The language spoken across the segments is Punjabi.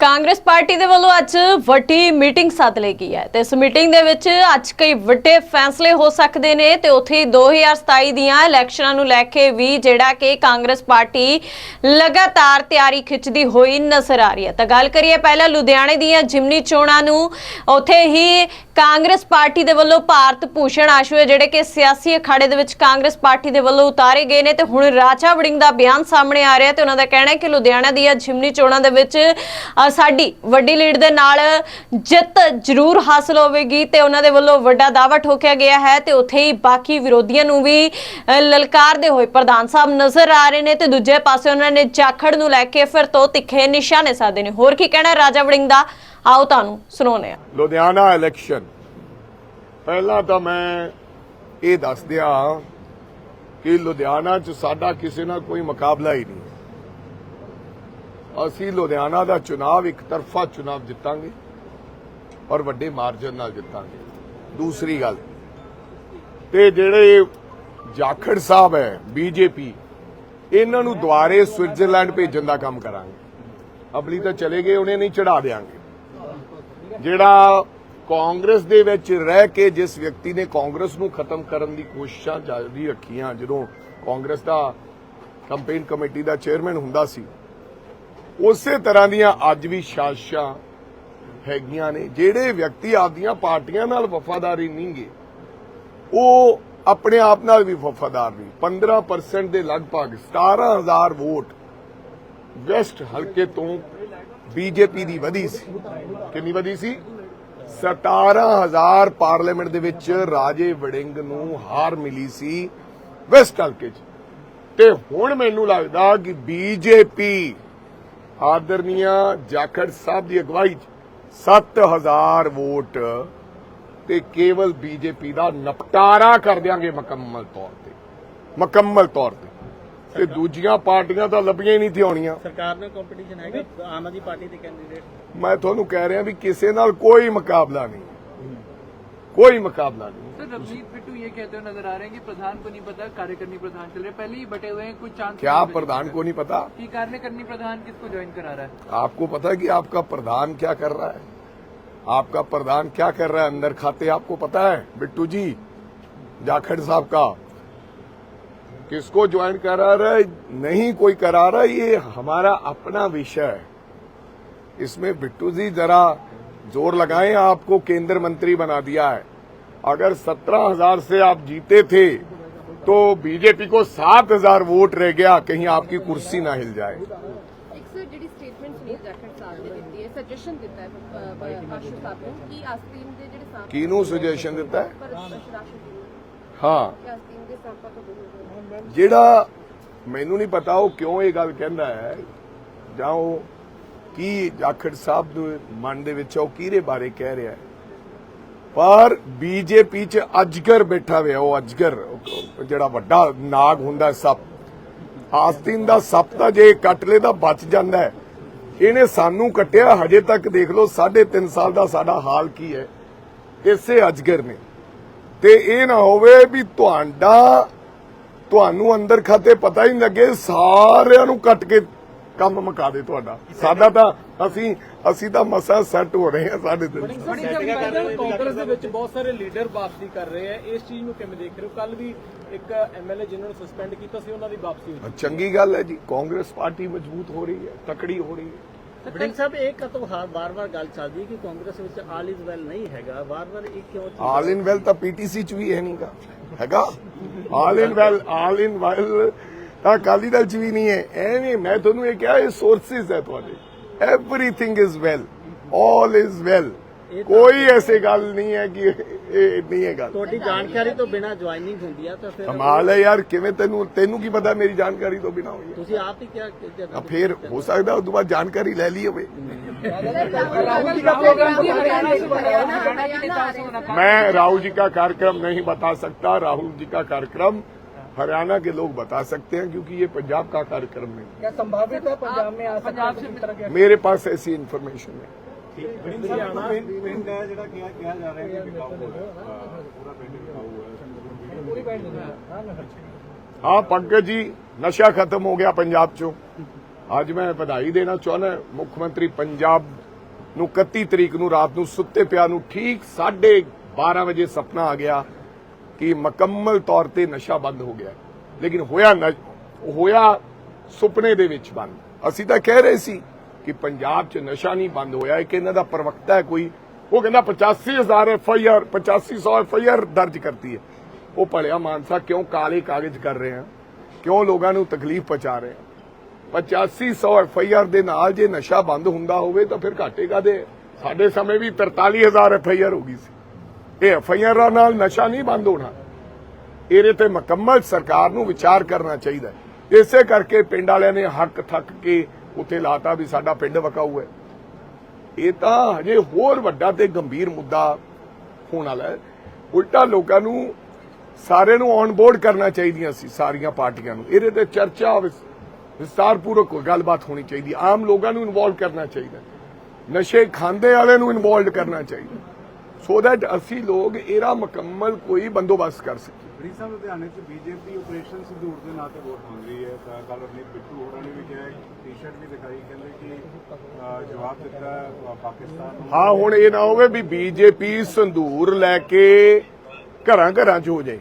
ਕਾਂਗਰਸ ਪਾਰਟੀ ਦੇ ਵੱਲੋਂ ਅੱਜ ਵੱਡੀ ਮੀਟਿੰਗ ਸੱਦ ਲਈ ਗਈ ਹੈ। ਤੇ ਇਸ ਮੀਟਿੰਗ ਦੇ ਵਿੱਚ ਅੱਜ ਕਈ ਵੱਡੇ ਫੈਸਲੇ ਹੋ ਸਕਦੇ ਨੇ ਤੇ ਉੱਥੇ 2027 ਦੀਆਂ ਇਲੈਕਸ਼ਨਾਂ ਨੂੰ ਲੈ ਕੇ ਵੀ ਜਿਹੜਾ ਕਿ ਕਾਂਗਰਸ ਪਾਰਟੀ ਲਗਾਤਾਰ ਤਿਆਰੀ ਖਿੱਚਦੀ ਹੋਈ ਨਜ਼ਰ ਆ ਰਹੀ ਹੈ। ਤਾਂ ਗੱਲ ਕਰੀਏ ਪਹਿਲਾਂ ਲੁਧਿਆਣੇ ਦੀਆਂ ਜਿਮਨੀ ਚੋਣਾਂ ਨੂੰ, ਉੱਥੇ ਹੀ ਕਾਂਗਰਸ ਪਾਰਟੀ ਦੇ ਵੱਲੋਂ ਭਾਰਤ ਭੂਸ਼ਣ ਆਸ਼ੂ ਜਿਹੜੇ ਕਿ ਸਿਆਸੀ ਅਖਾੜੇ ਦੇ ਵਿੱਚ ਕਾਂਗਰਸ ਪਾਰਟੀ ਦੇ ਵੱਲੋਂ ਉਤਾਰੇ ਗਏ ਨੇ ਤੇ ਹੁਣ ਰਾਜਾ ਵੜਿੰਗ ਦਾ ਬਿਆਨ ਸਾਹਮਣੇ ਆ ਰਿਹਾ ਤੇ ਉਹਨਾਂ ਦਾ ਕਹਿਣਾ ਹੈ ਕਿ ਲੁਧਿਆਣਾ ਦੀਆਂ ਜਿਮਨੀ ਚੋਣਾਂ ਦੇ ਵਿੱਚ ਸਾਡੀ ਵੱਡੀ ਲੀਡ ਦੇ ਨਾਲ ਜਿੱਤ ਜ਼ਰੂਰ ਹਾਸਲ ਹੋਵੇਗੀ ਤੇ ਉਹਨਾਂ ਦੇ ਵੱਲੋਂ ਵੱਡਾ ਦਾਅਵਾ ਠੋਕਿਆ ਗਿਆ ਹੈ ਤੇ ਉੱਥੇ ਹੀ ਬਾਕੀ ਵਿਰੋਧੀਆਂ ਨੂੰ ਵੀ ਲਲਕਾਰਦੇ ਹੋਏ ਪ੍ਰਧਾਨ ਸਾਹਿਬ ਨਜ਼ਰ ਆ ਰਹੇ ਨੇ ਤੇ ਦੂਜੇ ਪਾਸੇ ਉਹਨਾਂ ਨੇ ਜਾਖੜ ਨੂੰ ਲੈ ਕੇ ਫਿਰ ਤੋਂ ਤਿੱਖੇ ਨਿਸ਼ਾਨੇ ਸਾਧੇ ਨੇ। ਹੋਰ ਕੀ ਕਹਿਣਾ ਰਾਜਾ ਵੜਿੰਗ ਦਾ? ਆਓ ਤੁਹਾਨੂੰ ਸੁਣਾਉਂਦੇ ਹਾਂ। ਲੁਧਿਆਣਾ ਇਲੈਕਸ਼ਨ ਪਹਿਲਾਂ ਤਾਂ ਮੈਂ ਇਹ ਦੱਸ ਦਿਆਂ ਕਿ ਲੁਧਿਆਣਾ 'ਚ ਸਾਡਾ ਕਿਸੇ ਨਾਲ ਕੋਈ ਮੁਕਾਬਲਾ ਹੀ ਨਹੀਂ। ਅਸੀਂ ਲੁਧਿਆਣਾ ਦਾ ਚੁਣਾਵ ਇੱਕ ਤਰਫਾ ਚੁਣਾਵ ਜਿੱਤਾਂਗੇ ਔਰ ਵੱਡੇ ਮਾਰਜਨ ਨਾਲ ਜਿੱਤਾਂਗੇ। ਦੂਸਰੀ ਗੱਲ, ਤੇ ਜਿਹੜੇ ਜਾਖੜ ਸਾਹਿਬ ਹੈ, ਬੀਜੇਪੀ, ਇਹਨਾਂ ਨੂੰ ਦੁਆਰੇ ਸਵਿਟਜ਼ਰਲੈਂਡ ਭੇਜਣ ਦਾ ਕੰਮ ਕਰਾਂਗੇ। ਅਬਲੀ ਤਾਂ ਚਲੇ ਗਏ, ਉਹਨੇ ਨਹੀਂ ਚੜਾ ਦੇਾਂਗੇ ਜਿਹੜਾ ਕਾਂਗਰਸ ਦੇ ਵਿੱਚ ਰਹਿ ਕੇ ਜਿਸ ਵਿਅਕਤੀ ਨੇ ਕਾਂਗਰਸ ਨੂੰ ਖਤਮ ਕਰਨ ਦੀ ਕੋਸ਼ਿਸ਼ਾਂ ਜਾਰੀ ਰੱਖੀਆਂ, ਜਦੋਂ ਕਾਂਗਰਸ ਦਾ ਕੰਪੇਨ ਕਮੇਟੀ ਦਾ ਚੇਅਰਮੈਨ ਹੁੰਦਾ ਸੀ, ਉਸੇ ਤਰ੍ਹਾਂ ਦੀਆਂ ਅੱਜ ਵੀ ਸਾਜ਼ਿਸ਼ਾਂ ਹੈਗੀਆਂ ਨੇ, ਜਿਹੜੇ ਵਿਅਕਤੀ ਆਪਦੀਆਂ ਪਾਰਟੀਆਂ ਨਾਲ ਵਫਾਦਾਰੀ ਨਹੀਂਗੇ ਉਹ ਆਪਣੇ ਆਪ ਨਾਲ ਵੀ ਵਫਾਦਾਰ ਨਹੀਂ 15% ਦੇ ਲਗਭਗ 17000 ਵੋਟ ਵੈਸਟ ਹਲਕੇ ਤੋਂ ਬੀਜੇਪੀ ਦੀ ਵਧੀ ਸੀ। ਕਿੰਨੀ ਵਧੀ ਸੀ? 17000 ਪਾਰਲੀਮੈਂਟ ਦੇ ਵਿੱਚ ਰਾਜੇ ਵੜਿੰਗ ਨੂੰ ਹਾਰ ਮਿਲੀ ਸੀ ਵੈਸਟ ਹਲਕੇ 'ਚ। ਤੇ ਹੁਣ ਮੈਨੂੰ ਲੱਗਦਾ ਕਿ ਬੀਜੇਪੀ ਆਦਰਨੀਆ ਜਾਖੜ ਸਾਹਿਬ ਦੀ ਅਗਵਾਈ 'ਚ 7000 ਵੋਟ ਤੇ ਕੇਵਲ ਬੀਜੇਪੀ ਦਾ ਨਿਪਟਾਰਾ ਕਰ ਦਿਆਂਗੇ ਮੁਕੰਮਲ ਤੌਰ ਤੇ। ਮੁਕੰਮਲ ਤੌਰ ਤੇ। ਤੇ ਦੂਜੀਆਂ ਪਾਰਟੀਆਂ ਤਾਂ ਲੱਭੀਆਂ ਹੀ ਨਹੀਂ ਥੀ ਹੋਣੀਆਂ ਸਰਕਾਰ ਨਾਲ ਕੰਪੀਟੀਸ਼ਨ ਹੈਗਾ ਆਮ ਆਦਮੀ ਪਾਰਟੀ ਦੇ ਕੈਂਡੀਡੇਟ ਮੈਂ ਤੁਹਾਨੂੰ ਕਹਿ ਰਿਹਾ ਵੀ ਕਿਸੇ ਨਾਲ ਕੋਈ ਮੁਕਾਬਲਾ ਨਹੀਂ ਕੋਈ ਮੁਕਾਬਲਾ ਨਹੀਂ सर रवनीत बिट्टू ये कहते हुए नजर आ रहे हैं कि प्रधान को नहीं पता कार्यकर्णी प्रधान चल रहे हैं। पहले ही बटे हुए हैं कुछ चांस क्या प्रधान को नहीं पता कि कार्यकर्णी प्रधान किसको ज्वाइन करा रहा है आपको पता है कि आपका प्रधान क्या कर रहा है आपका प्रधान क्या कर रहा है अंदर खाते आपको पता है बिट्टू जी जाखड़ साहब का किसको ज्वाइन करा रहा है नहीं कोई करा रहा ये हमारा अपना विषय है इसमें बिट्टू जी जरा जोर लगाएं आपको केंद्र मंत्री बना दिया है अगर सत्रह हजार से आप जीते थे तो बीजेपी को सात हजार वोट रह गया कहीं आपकी कुर्सी ना हिल जाए ਇੱਕ ਸਰ ਜਿਹੜੀ ਸਟੇਟਮੈਂਟ ਸੁਨੀਲ ਜਾਖੜ ਸਾਹਿਬ ਨੇ ਦਿੱਤੀ ਹੈ ਸਜੈਸ਼ਨ ਦਿੱਤਾ ਹੈ ਅ, ਅ, ਆਸ਼ੂ ਸਾਹਿਬ ਨੂੰ ਕਿ ਆਸਤੀਨ ਦੇ ਜਿਹੜੇ ਸਾਂਪ ਕਿਹਨੂੰ ਸੁਜੈਸ਼ਨ ਦਿੱਤਾ ਹੈ ਪਰ ਸ਼ਰਾਸ਼ੀ ਹਾਂ। ਜਿਹੜਾ ਮੈਨੂੰ ਨਹੀਂ ਪਤਾ ਉਹ ਕਿਉਂ ਇਹ ਗੱਲ ਕਹਿੰਦਾ ਹੈ, ਜਾਂ ਉਹ ਕੀ ਜਾਖੜ ਸਾਹਿਬ ਦੇ ਮਨ ਦੇ ਵਿੱਚ ਉਹ ਕਿਹਦੇ ਬਾਰੇ ਕਹਿ ਰਿਹਾ ਹੈ? ਪਰ ਬੀਜੇਪੀ ਚ ਅਜਗਰ ਬੈਠਾ ਹੋਇਆ, ਉਹ ਅਜਗਰ ਜਿਹੜਾ ਵੱਡਾ ਨਾਗ ਹੁੰਦਾ ਸੱਪ। ਆਸਤੀਨ ਦਾ ਸੱਪ ਤਾਂ ਜੇ ਕੱਟ ਲੇ ਤਾਂ ਬਚ ਜਾਂਦਾ ਹੈ। ਇਹਨੇ ਸਾਨੂੰ ਕੱਟਿਆ, ਹਜੇ ਤੱਕ ਦੇਖ ਲਓ 3.5 ਸਾਲ ਦਾ ਸਾਡਾ ਹਾਲ ਕੀ ਹੈ। ਇਸੇ ਅਜਗਰ ਨੇ। ਤੇ ਇਹ ਨਾ ਹੋਵੇ ਵੀ ਤੁਹਾਡਾ ਤੁਹਾਨੂੰ ਅੰਦਰ ਖਾਤੇ ਪਤਾ ਹੀ ਲੱਗੇ ਸਾਰਿਆਂ ਨੂੰ ਕੱਟ ਕੇ ਕੰਮ ਮੁਕਾ ਦੇ ਤੁਹਾਡਾ। ਸਾਡਾ ਤਾਂ ਅਸੀਂ ਅਸੀਂ ਤਾਂ ਮਸਾ ਸੈੱਟ ਹੋ ਰਹੇ ਹਾਂ ਸਾਡੇ ਦਿਨ ਕਾਂਗਰਸ ਦੇ ਵਿੱਚ ਬਹੁਤ ਸਾਰੇ ਲੀਡਰ ਵਾਪਸੀ ਕਰ ਰਹੇ ਆ ਇਸ ਚੀਜ਼ ਨੂੰ ਕਿਵੇਂ ਦੇਖ ਰਹੇ ਹੋ? ਕੱਲ ਵੀ ਇੱਕ ਐਮਐਲਏ ਜਿਨ੍ਹਾਂ ਨੂੰ ਸਸਪੈਂਡ ਕੀਤਾ ਸੀ ਉਹਨਾਂ ਦੀ ਵਾਪਸੀ ਹੋਈ। ਚੰਗੀ ਗੱਲ ਹੈ ਜੀ। ਕਾਂਗਰਸ ਪਾਰਟੀ ਮਜ਼ਬੂਤ ਹੋ ਰਹੀ ਹੈ ਤਕੜੀ ਹੋ ਰਹੀ ਹੈ। ਬੜਿੰਗ ਸਾਹਿਬ, ਇਹ ਕਤੋਂ ਵਾਰ-ਵਾਰ ਗੱਲ ਚੱਲਦੀ ਹੈ ਕਿ ਕਾਂਗਰਸ ਵਿੱਚ ਆਲ ਇਜ਼ ਵੈਲ ਨਹੀਂ ਹੈਗਾ? ਵਾਰ-ਵਾਰ ਇਹ ਕਿਉਂ ਆਲ ਇਨ ਵੈਲ ਤਾਂ ਪੀਟੀਸੀ ਚ ਵੀ ਹੈ ਨਹੀਂਗਾ। ਹੈਗਾ? ਆਲ ਇਨ ਵੈਲ, ਆਲ ਇਨ ਵੈਲ ਤਾਂ ਅਕਾਲੀ ਦਲ ਚ ਵੀ ਨਹੀਂ ਹੈ। ਐਵੇਂ ਮੈਂ ਤੁਹਾਨੂੰ ਇਹ ਕਿਹਾ, ਇਹ ਸੋਰਸਸ ਹੈ ਤੁਹਾਡੇ। Everything is well all is well ਕੋਈ ਐਸੀ ਗੱਲ ਨਹੀਂ ਹੈ ਕਿ ਇਹ ਨਹੀਂ ਹੈ ਗੱਲ ਤੁਹਾਡੀ ਜਾਣਕਾਰੀ ਤੋਂ ਬਿਨਾ ਜੁਆਇਨਿੰਗ ਹੁੰਦੀ ਆ ਤਾਂ ਫਿਰ ਕਮਾਲ ਹੈ ਯਾਰ ਕਿਵੇਂ ਤੈਨੂੰ ਤੈਨੂੰ ਕੀ ਪਤਾ ਮੇਰੀ ਜਾਣਕਾਰੀ ਤੋਂ ਬਿਨਾ ਹੋਈ ਹੈ ਤੁਸੀਂ ਆਪ ਹੀ ਕਿਹਾ ਕਿ ਤਾਂ ਫਿਰ ਹੋ ਸਕਦਾ ਉਸ ਤੋਂ ਬਾਅਦ ਜਾਣਕਾਰੀ ਲੈ ਲਈ ਹੋਵੇ ਰਾਹੁਲ ਜੀ ਦਾ ਪ੍ਰੋਗਰਾਮ ਵੀ ਹਰਿਆਣਾ से बनाया ना हरियाणा आ रहे हैं मैं राहुल जी का कार्यक्रम नहीं बता सकता राहुल जी का कार्यक्रम हरियाणा के लोग बता सकते हैं क्योंकि ये पंजाब का कार्यक्रम नहीं क्या संभावित है पंजाब में आ सकता है इस तरह है मेरे पास ऐसी इन्फॉर्मेशन है ਹਾਂ, ਪੰਕਜ ਜੀ ਨਸ਼ਾ ਖਤਮ ਹੋ ਗਿਆ ਪੰਜਾਬ ਚੋਂ। ਅੱਜ ਮੈਂ ਵਧਾਈ ਦੇਣਾ ਚਾਹੁੰਦਾ ਮੁੱਖ ਮੰਤਰੀ ਪੰਜਾਬ ਨੂੰ 31 ਤਰੀਕ ਨੂੰ ਰਾਤ ਨੂੰ ਸੁੱਤੇ ਪਿਆ ਨੂੰ ਠੀਕ 12:30 ਵਜੇ ਸੁਪਨਾ ਆ ਗਿਆ ਕਿ ਮੁਕੰਮਲ ਤੌਰ ਤੇ ਨਸ਼ਾ ਬੰਦ ਹੋ ਗਿਆ। ਲੇਕਿਨ ਹੋਇਆ ਨਸ਼- ਹੋਇਆ ਸੁਪਨੇ ਦੇ ਵਿੱਚ ਬੰਦ। ਅਸੀਂ ਤਾਂ ਕਹਿ ਰਹੇ ਸੀ ਕਿ ਪੰਜਾਬ 'ਚ ਨਸ਼ਾ ਨਹੀਂ ਬੰਦ ਹੋਇਆ, ਇੱਕ ਇਹਨਾਂ ਦਾ ਪ੍ਰਵਕਤਾ ਹੈ ਕੋਈ, ਉਹ ਕਹਿੰਦਾ 85000 F I R 8500 F I R ਦਰਜ ਕਰਤੀ ਹੈ। ਉਹ ਭਲਿਆ ਮਾਨਸਾ ਕਿਉਂ ਕਾਲੇ ਕਾਗਜ਼ ਕਰ ਰਹੇ ਆ? ਕਿਉਂ ਲੋਕਾਂ ਨੂੰ ਤਕਲੀਫ ਪਹੁੰਚਾ ਰਹੇ ਆ? 8500 ਐਫ ਆਈ ਆਰ ਦੇ ਨਾਲ ਜੇ ਨਸ਼ਾ ਬੰਦ ਹੁੰਦਾ ਹੋਵੇ ਤਾਂ ਫਿਰ ਘਾਟੇ ਕਾਦੇ ਸਾਡੇ ਸਮੇਂ ਵੀ 43000 ਐਫ ਆਈ ਆਰ ਹੋ ਗਈ ਸੀ। ਇਹ ਐਫ ਆਈ ਆਰ ਨਾਲ ਨਸ਼ਾ ਨਹੀਂ ਬੰਦ ਹੋਣਾ। ਇਹਦੇ ਤੇ ਮੁਕੰਮਲ ਸਰਕਾਰ ਨੂੰ ਵਿਚਾਰ ਕਰਨਾ ਚਾਹੀਦਾ ਇਸੇ ਕਰਕੇ ਪਿੰਡ ਵਾਲਿਆਂ ਨੇ ਹੱਕ ਥੱਕ ਕੇ ਉੱਥੇ ਲਾਤਾ ਵੀ ਸਾਡਾ ਪਿੰਡ ਵਕਾਊ ਹੈ ਇਹ ਤਾਂ ਹਜੇ ਹੋਰ ਵੱਡਾ ਤੇ ਗੰਭੀਰ ਮੁੱਦਾ ਹੋਣ ਵਾਲਾ ਹੈ। ਉਲਟਾ ਲੋਕਾਂ ਨੂੰ ਸਾਰੇ ਨੂੰ ਔਨ ਬੋਰਡ ਕਰਨਾ ਚਾਹੀਦੀਆਂ ਸੀ, ਸਾਰੀਆਂ ਪਾਰਟੀਆਂ ਨੂੰ। ਇਹਦੇ ਤੇ ਚਰਚਾ ਵਿਸ- ਵਿਸਤਾਰਪੂਰਵਕ ਗੱਲਬਾਤ ਹੋਣੀ ਚਾਹੀਦੀ। ਆਮ ਲੋਕਾਂ ਨੂੰ ਇਨਵੋਲਵ ਕਰਨਾ ਚਾਹੀਦਾ ਨਸ਼ੇ ਖਾਂਦੇ ਵਾਲੇ ਨੂੰ ਇਨਵੋਲਵ ਕਰਨਾ ਚਾਹੀਦਾ ਸੋ ਦੈਟ ਅਸੀਂ ਲੋਕ ਇਹਦਾ ਮੁਕੰਮਲ ਕੋਈ ਬੰਦੋਬਸਤ ਕਰ ਸਕੀਏ। ਬੜੀ ਸਾਹਿਬ, ਲੁਧਿਆਣੇ 'ਚ ਬੀਜੇਪੀ ਆਪਰੇਸ਼ਨ ਸੰਦੂਰ ਦੇ ਨਾਂ ਤੇ ਵੋਟ ਮੰਗ ਰਹੀ ਹੈ। ਤਾਂ ਕੱਲ ਅਰਨੀਤ ਬਿੱਟੂ ਹੋਰਾਂ ਨੇ ਵੀ ਕਿਹਾ ਟੀ-ਸ਼ਰਟ ਵੀ ਦਿਖਾਈ, ਕਹਿੰਦੇ ਕਿ ਜਵਾਬ ਦਿੱਤਾ ਪਾਕਿਸਤਾਨ ਨੂੰ। ਹਾਂ, ਹੁਣ ਇਹ ਨਾ ਹੋਵੇ ਵੀ ਬੀਜੇਪੀ ਸੰਧੂਰ ਲੈ ਕੇ ਘਰਾਂ ਘਰਾਂ 'ਚ ਹੋ ਜਾਏ।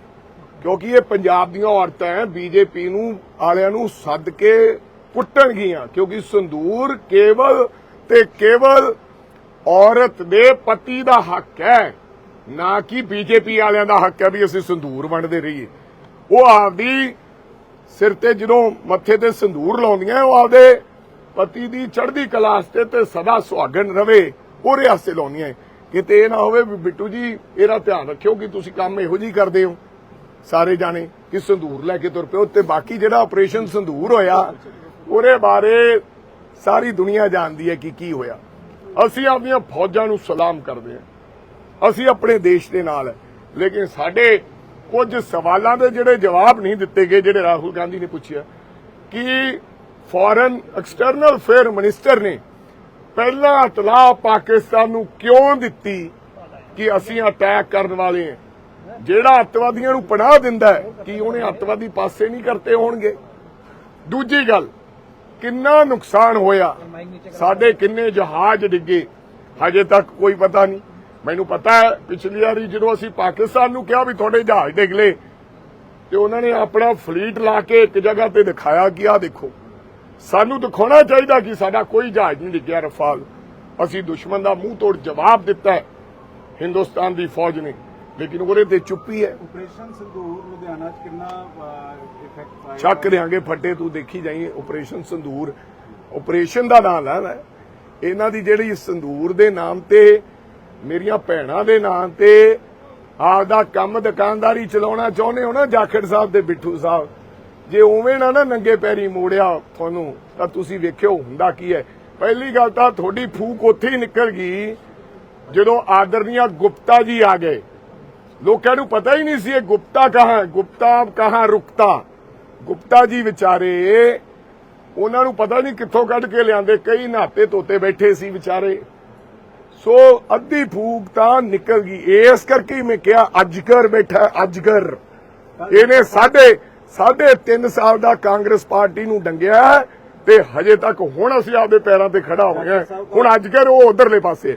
ਕਿਉਂਕਿ ਇਹ ਪੰਜਾਬ ਦੀਆਂ ਔਰਤਾਂ ਹੈ ਬੀਜੇਪੀ ਨੂੰ ਆਲਿਆਂ ਨੂੰ ਸੱਦ ਕੇ ਕੁੱਟਣਗੀਆਂ ਕਿਉਂਕਿ ਸੰਧੂਰ ਕੇਵਲ ਤੇ ਕੇਵਲ ਔਰਤ ਦੇ ਪਤੀ ਦਾ ਹੱਕ ਹੈ ਨਾ ਕਿ ਬੀਜੇਪੀ ਵਾਲਿਆਂ ਦਾ ਹੱਕ ਹੈ ਵੀ ਅਸੀਂ ਸੰਧੂਰ ਵੰਡਦੇ ਰਹੀਏ। ਉਹ ਆਪਦੀ ਸਿਰ ਤੇ ਜਦੋਂ ਮੱਥੇ ਤੇ ਸੰਧੂਰ ਲਾਉਂਦੀਆਂ, ਉਹ ਆਪਦੇ ਪਤੀ ਦੀ ਚੜ੍ਹਦੀ ਕਲਾਸ ਤੇ ਤੇ ਸਦਾ ਸੁਹਾਗਣ ਰਵੇ ਉਹਦੇ ਵਾਸਤੇ ਲਾਉਂਦੀਆਂ ਕਿਤੇ ਇਹ ਨਾ ਹੋਵੇ ਵੀ ਬਿੱਟੂ ਜੀ, ਇਹਦਾ ਧਿਆਨ ਰੱਖਿਓ ਕਿ ਤੁਸੀਂ ਕੰਮ ਇਹੋ ਜਿਹੀ ਕਰਦੇ ਹੋ, ਸਾਰੇ ਜਾਣੇ, ਕਿ ਸੰਧੂਰ ਲੈ ਕੇ ਤੁਰ ਪਿਓ ਤੇ ਬਾਕੀ ਜਿਹੜਾ ਆਪਰੇਸ਼ਨ ਸੰਧੂਰ ਹੋਇਆ, ਉਹਦੇ ਬਾਰੇ ਸਾਰੀ ਦੁਨੀਆ ਜਾਣਦੀ ਹੈ ਕਿ ਕੀ ਹੋਇਆ। ਅਸੀਂ ਆਪਣੀਆਂ ਫੌਜਾਂ ਨੂੰ ਸਲਾਮ ਕਰਦੇ ਹਾਂ। ਅਸੀਂ ਆਪਣੇ ਦੇਸ਼ ਦੇ ਨਾਲ। ਲੇਕਿਨ ਸਾਡੇ ਕੁਝ ਸਵਾਲਾਂ ਦੇ ਜਿਹੜੇ ਜਵਾਬ ਨਹੀਂ ਦਿੱਤੇ ਗਏ, ਜਿਹੜੇ ਰਾਹੁਲ ਗਾਂਧੀ ਨੇ ਪੁੱਛਿਆ, ਕਿ ਫੋਰਨ ਐਕਸਟਰਨਲ ਅਫੇਅਰ ਮਿਨਿਸਟਰ ਨੇ ਪਹਿਲਾਂ ਇਤਲਾਹ ਪਾਕਿਸਤਾਨ ਨੂੰ ਕਿਉਂ ਦਿੱਤੀ ਕਿ ਅਸੀਂ ਅਟੈਕ ਕਰਨ ਵਾਲੇ ਹਾਂ? ਜਿਹੜਾ ਅੱਤਵਾਦੀਆਂ ਨੂੰ ਪਨਾਹ ਦਿੰਦਾ ਹੈ ਕਿ ਉਹਨੇ ਅੱਤਵਾਦੀ ਪਾਸੇ ਨਹੀਂ ਕਰਤੇ ਹੋਣਗੇ? ਦੂਜੀ ਗੱਲ, ਕਿੰਨਾ ਨੁਕਸਾਨ ਹੋਇਆ? ਸਾਡੇ ਕਿੰਨੇ ਜਹਾਜ਼ ਡਿੱਗੇ? ਹਜੇ ਤੱਕ ਕੋਈ ਪਤਾ ਨਹੀਂ। ਮੈਨੂੰ ਪਤਾ ਹੈ ਪਿਛਲੀ ਵਾਰੀ ਜਦੋਂ ਅਸੀਂ ਪਾਕਿਸਤਾਨ ਨੂੰ ਕਿਹਾ ਵੀ ਤੁਹਾਡੇ ਜਹਾਜ਼ ਡਿੱਗ ਲਏ ਤੇ ਉਹਨਾਂ ਨੇ ਆਪਣਾ ਫਲੀਟ ਲਾ ਕੇ ਇੱਕ ਜਗ੍ਹਾ ਤੇ ਦਿਖਾਇਆ ਕਿ ਆਹ ਦੇਖੋ ਸਾਨੂੰ ਦਿਖਾਉਣਾ ਚਾਹੀਦਾ ਕਿ ਸਾਡਾ ਕੋਈ ਜਹਾਜ਼ ਨਹੀਂ ਡਿੱਗਿਆ ਰਫਾਲ। ਅਸੀਂ ਦੁਸ਼ਮਣ ਦਾ ਮੂੰਹ ਤੋੜ ਜਵਾਬ ਦਿੱਤਾ ਹੈ ਹਿੰਦੁਸਤਾਨ ਦੀ ਫੌਜ ਨੇ ਲੇਕਿਨ ਉਹਦੇ ਤੇ ਚੁੱਪੀ ਹੈ। ਆਪਰੇਸ਼ਨ ਸੰਦੂਰ ਲੁਧਿਆਣਾ 'ਚ ਕਿੰਨਾ ਇਫੈਕਟ ਪਾਏਗਾ ਚੱਕ ਦਿਆਂਗੇ ਫੱਟੇ ਤੂੰ ਦੇਖੀ ਜਾਈ ਆਪਰੇਸ਼ਨ ਸੰਦੂਰ ਆਪਰੇਸ਼ਨ ਦਾ ਨਾਮ ਹੈ। ਇਹਨਾਂ ਦੀ ਜਿਹੜੀ ਸੰਦੂਰ ਦੇ ਨਾਮ ਤੇ ਮੇਰੀਆਂ ਭੈਣਾਂ ਦੇ ਨਾਮ ਤੇ ਆਪਦਾ ਕੰਮ ਦੁਕਾਨਦਾਰੀ ਚਲਾਉਣਾ ਚਾਹੁੰਦੇ ਹੋ ਨਾ ਜਾਖੜ ਸਾਹਿਬ ਤੇ ਬਿੱਠੂ ਸਾਹਿਬ। ਜੇ ਉਵੇਂ ਨਾ ਨਾ ਨੰਗੇ ਪੈਰੀ ਮੋੜਿਆ ਤੁਹਾਨੂੰ, ਤਾਂ ਤੁਸੀਂ ਵੇਖਿਓ ਹੁੰਦਾ ਕੀ ਹੈ। ਪਹਿਲੀ ਗੱਲ ਤਾਂ ਤੁਹਾਡੀ ਫੂਕ ਉੱਥੇ ਹੀ ਨਿਕਲ ਗਈ, ਜਦੋਂ ਆਦਰਨੀਆ ਗੁਪਤਾ ਜੀ ਆ ਗਏ। ਲੋਕਾਂ ਨੂੰ ਪਤਾ ਹੀ ਨਹੀਂ ਸੀ ਇਹ ਗੁਪਤਾ ਕਹਾਂ ਗੁਪਤਾ ਕਹਾਂ ਰੁਕਤਾ। ਗੁਪਤਾ ਜੀ ਵਿਚਾਰੇ, ਉਹਨਾਂ ਨੂੰ ਪਤਾ ਨਹੀਂ ਕਿੱਥੋਂ ਕੱਢ ਕੇ ਲਿਆਂਦੇ, ਕਈ ਨਾਤੇ ਤੋਤੇ ਬੈਠੇ ਸੀ ਵਿਚਾਰੇ। ਸੋ ਅੱਧੀ ਫੂਕ ਤਾਂ ਨਿਕਲ ਗਈ। ਇਸ ਕਰਕੇ ਮੈਂ ਕਿਹਾ ਅਜਗਰ ਬੈਠਾ ਹੈ, ਅਜਗਰ। ਇਹਨੇ ਸਾਢੇ ਸਾਢੇ 3 ਸਾਲ ਦਾ ਕਾਂਗਰਸ ਪਾਰਟੀ ਨੂੰ ਡੰਗਿਆ ਤੇ ਹਜੇ ਤੱਕ ਹੁਣ ਅਸੀਂ ਆਪਦੇ ਪੈਰਾਂ ਤੇ ਖੜਾ ਹੋ ਗਏ ਹੁਣ ਅਜਗਰ ਉਹ ਉਧਰਲੇ ਪਾਸੇ